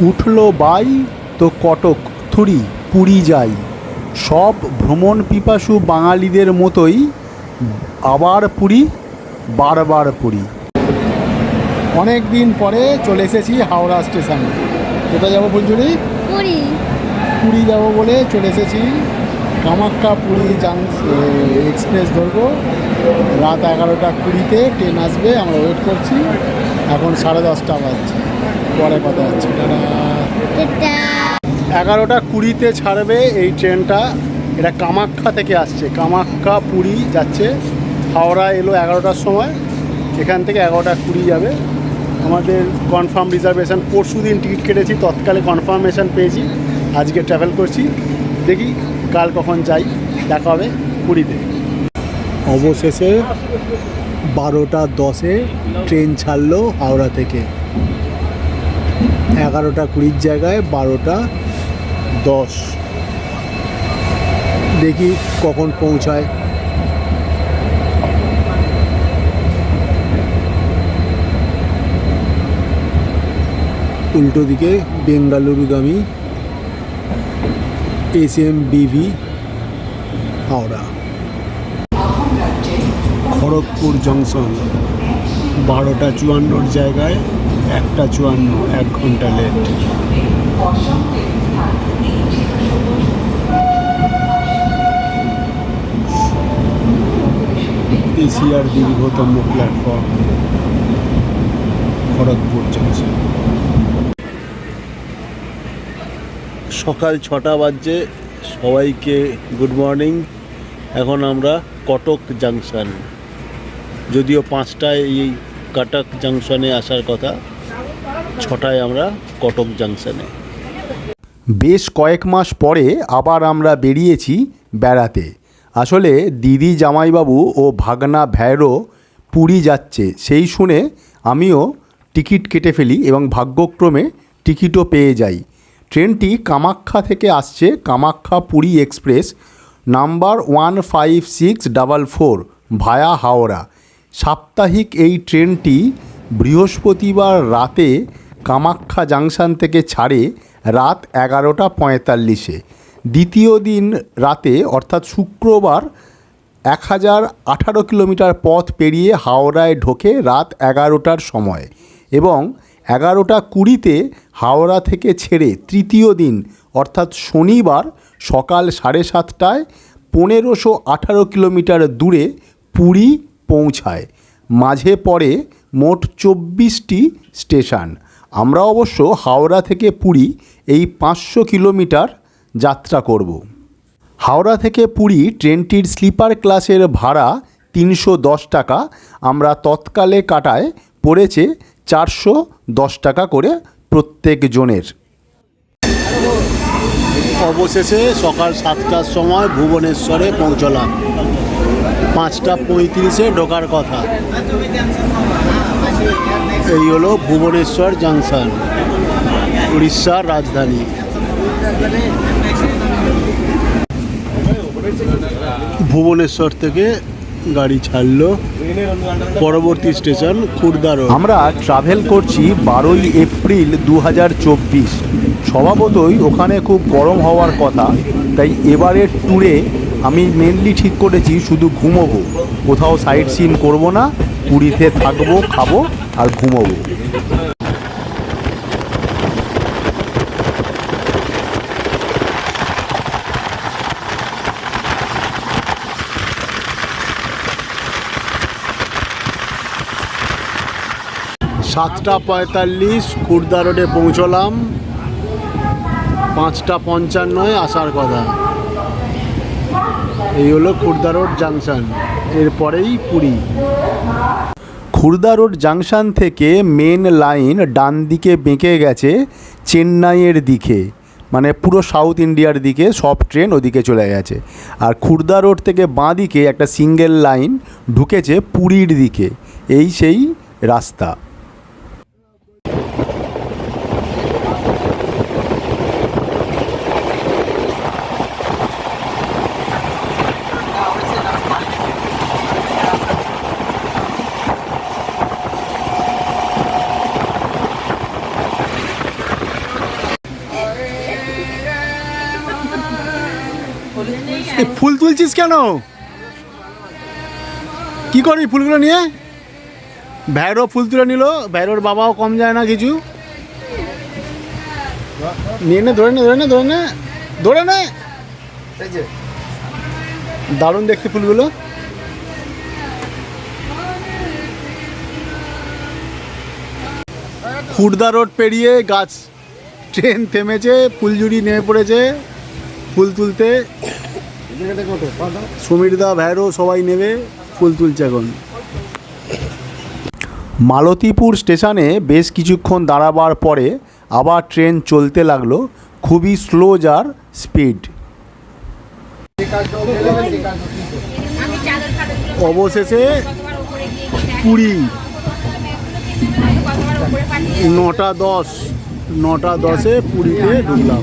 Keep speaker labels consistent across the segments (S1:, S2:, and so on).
S1: উঠল বাই তো কটক থুরি পুরী যাই। সব ভ্রমণ পিপাসু বাঙালিদের মতোই আবার পুরী বারবার পুরী। অনেক দিন পরে চলে এসেছি হাওড়া স্টেশনে। কোথায় যাব ফুলঝুরি?
S2: পুরী।
S1: পুরী যাব বলে চলে এসেছি কামাক্কা পুরী জাং এক্সপ্রেস ধরবো। রাত এগারোটা কুড়িতে ট্রেন আসবে আমরা ওয়েট করছি। এখন সাড়ে দশটা বাজছে। পরে কথা হচ্ছে। এগারোটা কুড়িতে ছাড়বে এই ট্রেনটা। এটা কামাখ্যা থেকে আসছে। কামাখ্যা পুরী যাচ্ছে। হাওড়া এলো এগারোটার সময়। এখান থেকে এগারোটা কুড়ি যাবে। আমাদের কনফার্ম রিজার্ভেশন পরশু দিন টিকিট কেটেছি, তৎকালে কনফার্মেশন পেয়েছি। আজকে ট্রাভেল করছি। দেখি কাল কখন যাই। দেখা হবে পুরীতে। অবশেষে বারোটা দশে ট্রেন ছাড়লো হাওড়া থেকে। এগারোটা কুড়ির জায়গায়, বারোটা দশ। দেখি কখন পৌঁছায়। উল্টো দিকে বেঙ্গালুরুগামী এস এম বিভি, হাওড়া। খড়গপুর জংশন, বারোটা চুয়ান্নর জায়গায়। একটা চুয়ান্ন, এক ঘণ্টা লেট এশিয়ার দীর্ঘতম প্ল্যাটফর্ম খড়গপুর জংশন সকাল ছটা বাজছে, সবাইকে গুড মর্নিং এখন আমরা কটক জাংশন যদিও পাঁচটায় এই কটক জাংশনে আসার কথা ছটায় আমরা কটক জাংশনে। বেশ কয়েক মাস পরে আবার আমরা বেরিয়েছি বেড়াতে। আসলে দিদি জামাইবাবু ও ভাগনা ভ্যারো পুরী যাচ্ছে। সেই শুনে আমিও টিকিট কেটে ফেলি এবং ভাগ্যক্রমে টিকিটও পেয়ে যাই। ট্রেনটি কামাখ্যা থেকে আসছে Kamakhya Puri express number one five six double four via Howrah. সাপ্তাহিক এই ট্রেনটি বৃহস্পতিবার রাতে কামাখ্যা জাংশন থেকে ছাড়ে রাত এগারোটা পঁয়তাল্লিশে। দ্বিতীয় দিন রাতে, অর্থাৎ শুক্রবার এক হাজার আঠারো কিলোমিটার পথ পেরিয়ে হাওড়ায় ঢোকে রাত এগারোটার সময় এবং এগারোটা কুড়িতে হাওড়া থেকে ছেড়ে তৃতীয় দিন, অর্থাৎ শনিবার, সকাল সাড়ে সাতটায় পনেরোশো আঠারো কিলোমিটার দূরে পুরী পৌঁছায়। মাঝে পড়ে মোট চব্বিশটি স্টেশন। আমরা অবশ্য হাওড়া থেকে পুরী এই পাঁচশো কিলোমিটার যাত্রা করব। হাওড়া থেকে পুরী ট্রেনটির স্লিপার ক্লাসের ভাড়া তিনশো দশ টাকা। আমরা তৎকালে কাটায় পড়েছে চারশো দশ টাকা করে প্রত্যেক জনের। অবশেষে সকাল সাতটার সময় ভুবনেশ্বরে পৌঁছলাম। পাঁচটা পঁয়ত্রিশে ঢোকার কথা। এই হলো ভুবনেশ্বর জাংশন উড়িষ্যার রাজধানী। ভুবনেশ্বর থেকে গাড়ি ছাড়লো পরবর্তী স্টেশন খুরদারো আমরা ট্রাভেল করছি বারোই এপ্রিল দু হাজার চব্বিশ। স্বভাবতই ওখানে খুব গরম হওয়ার কথা, তাই এবারের ট্যুরে আমি মেনলি ঠিক করেছি, শুধু ঘুমোবো। কোথাও সাইট সিন করব না, পুরীতে থাকব, খাব আর ঘুমোবো। সাতটা পঁয়তাল্লিশ, খুর্দা রোডে পৌঁছলাম। পাঁচটা পঞ্চান্নয়, আসার কথা। এই হলো খুর্দা রোড জাংশন, এরপরেই পুরী। খুর্দা রোড জাংশন থেকে মেন লাইন ডান দিকে বেঁকে গেছে চেন্নাইয়ের দিকে মানে পুরো সাউথ ইন্ডিয়ার দিকে সব ট্রেন ওদিকে চলে গেছে। আর খুর্দা রোড থেকে বাঁ দিকে একটা সিঙ্গেল লাইন ঢুকেছে পুরীর দিকে, এই সেই রাস্তা। ফুল তুলছিস কেন? কি করবি ফুলগুলো নিয়ে? ভ্যারো ফুল তুলে নিল, ভ্যারোর বাবাও কম যায় না কিছু। নিয়ে নে, ধরে নে ধরে নে ধরে নে ধরে নে। দারুণ দেখতে ফুলগুলো। খুর্দা রোড পেরিয়ে গাছ ট্রেন থেমেছে ফুলঝুরি নেমে পড়েছে। ফুল তুলতে সমীরদা ভ্যারো সবাই নেবে ফুল তুলছে এখন। মালতীপুর স্টেশনে বেশ কিছুক্ষণ দাঁড়াবার পরে আবার ট্রেন চলতে লাগল। খুবই স্লো যার স্পিড। অবশেষে পুরী নটা দশ নটা দশে পুরীতে ঢুকলাম।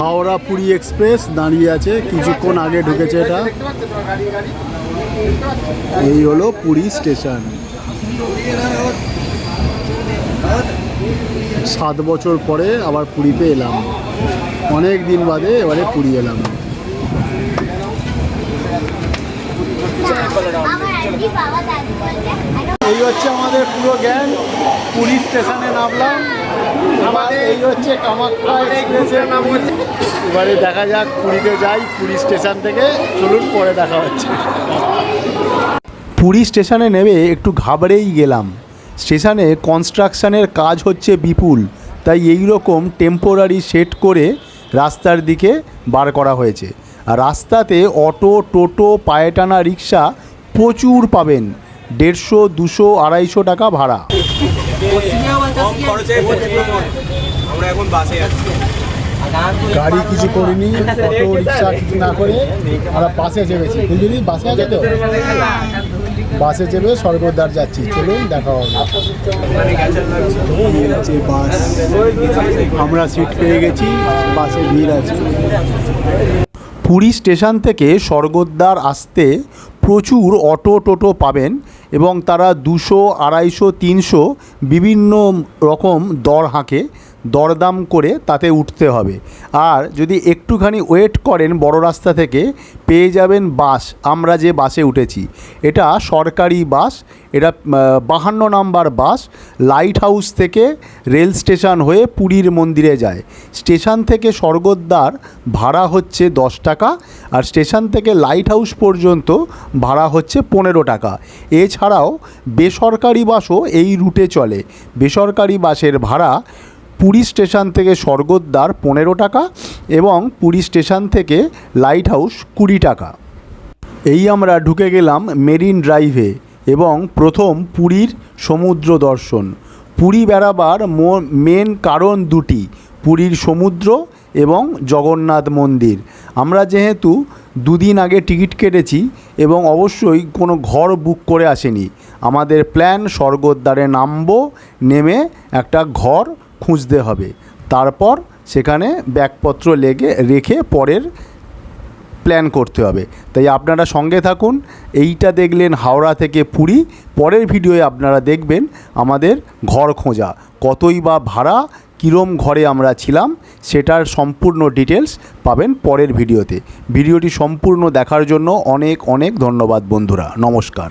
S1: হাওড়া পুরী এক্সপ্রেস দাঁড়িয়ে আছে, কিছুক্ষণ আগে ঢুকেছে এটা। এই হলো পুরী স্টেশন। সাত বছর পরে আবার পুরীতে এলাম। অনেক দিন বাদে এবারে পুরী এলাম। এই হচ্ছে আমাদের পুরো জ্ঞান পুরী স্টেশনে নামলাম। এবারে দেখা যাক পুরীতে যাই, পুরী স্টেশন থেকে। চলুন, পরে দেখা হচ্ছে। পুরী স্টেশনে নেমে একটু ঘাবড়েই গেলাম। স্টেশনে কনস্ট্রাকশনের কাজ হচ্ছে বিপুল। তাই এই রকম টেম্পোরারি সেট করে রাস্তার দিকে বার করা হয়েছে। আর রাস্তাতে অটো, টোটো, পায়েটানা রিক্সা প্রচুর পাবেন। দেড়শো, দুশো, আড়াইশো টাকা ভাড়া।
S3: আমরা এখন বাসে আছি।
S1: গাড়ি কিছু করিনি, অটো, রিক্সা কিছু না করে আমরা বাসে চেপেছি। বুঝলি? বাসে আছে তো? বাসে চেপে স্বর্গদ্বার যাচ্ছি। চলুন, দেখা হবে। এই বাস আমরা সিট পেয়ে গেছি, বাসে ভিড় আছে। পুরী স্টেশন থেকে স্বর্গদ্বার আসতে প্রচুর অটো টোটো পাবেন। এবং তারা দুশো আড়াইশো তিনশো বিভিন্ন রকম দর হাঁকে। দরদাম করে তাতে উঠতে হবে। আর যদি একটুখানি ওয়েট করেন বড় রাস্তা থেকে, পেয়ে যাবেন বাস। আমরা যে বাসে উঠেছি, এটা সরকারি বাস, এটা বাহান্ন নাম্বার বাস, লাইট হাউস থেকে রেল স্টেশন হয়ে পুরীর মন্দিরে যায়। স্টেশন থেকে স্বর্গদ্বার ভাড়া হচ্ছে দশ টাকা, আর স্টেশন থেকে লাইট হাউস পর্যন্ত ভাড়া হচ্ছে পনেরো টাকা। এছাড়াও বেসরকারি বাসও এই রুটে চলে। বেসরকারি বাসের ভাড়া পুরী স্টেশন থেকে স্বর্গদ্বার পনেরো টাকা এবং পুরী স্টেশন থেকে লাইট হাউস কুড়ি টাকা। এই আমরা ঢুকে গেলাম মেরিন ড্রাইভে এবং প্রথম পুরীর সমুদ্র দর্শন। পুরী বেড়াবার মেন কারণ দুটি, পুরীর সমুদ্র এবং জগন্নাথ মন্দির। আমরা যেহেতু দুদিন আগে টিকিট কেটেছি এবং অবশ্যই কোনো ঘর বুক করে আসেনি। আমাদের প্ল্যান স্বর্গদ্বারে নামবো, নেমে একটা ঘর খুঁজতে হবে। তারপর সেখানে ব্যাগপত্র লেগে রেখে পরের প্ল্যান করতে হবে। তাই আপনারা সঙ্গে থাকুন, এইটা দেখলেন হাওড়া থেকে পুরী, পরের ভিডিওয়ে আপনারা দেখবেন আমাদের ঘর খোঁজা, কতই বা ভাড়া, কীরম ঘরে আমরা ছিলাম, সেটার সম্পূর্ণ ডিটেলস পাবেন পরের ভিডিওতে ভিডিওটি সম্পূর্ণ দেখার জন্য অনেক অনেক ধন্যবাদ বন্ধুরা। নমস্কার।